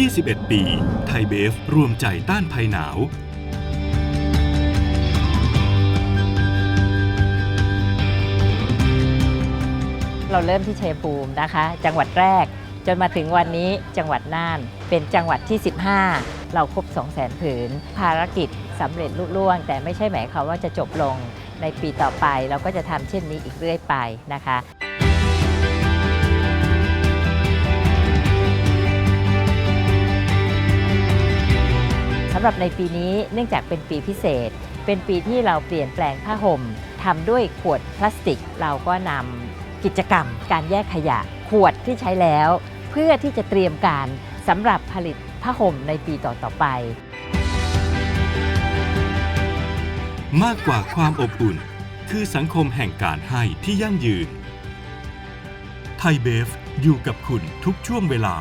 21 ปี ไทยเบฟรวมใจต้านภัยหนาว เราเริ่มที่ชัยภูมินะคะ จังหวัดแรก จนมาถึงวันนี้จังหวัดน่าน เป็นจังหวัดที่ 15 เราครบ 2 0 0 0 0 0ผืน ภารกิจสำเร็จลุล่วง แต่ไม่ใช่หมายความว่าจะจบลงในปีต่อไปเราก็จะทำเช่นนี้อีกเรื่อยไปนะคะำหรับในปีนี้เนื่องจากเป็นปีพิเศษ เป็นปีที่เราเปลี่ยนแปลงผ้าห่มทำด้วยขวดพลาสติก เราก็นำกิจกรรม การแยกขยะขวดที่ใช้แล้ว เพื่อที่จะเตรียมการสำหรับผลิตผ้าห่มในปีต่อๆไป มากกว่าความอบอุ่น คือสังคมแห่งการให้ที่ยั่งยืน ไทยเบฟอยู่กับคุณทุกช่วงเวลา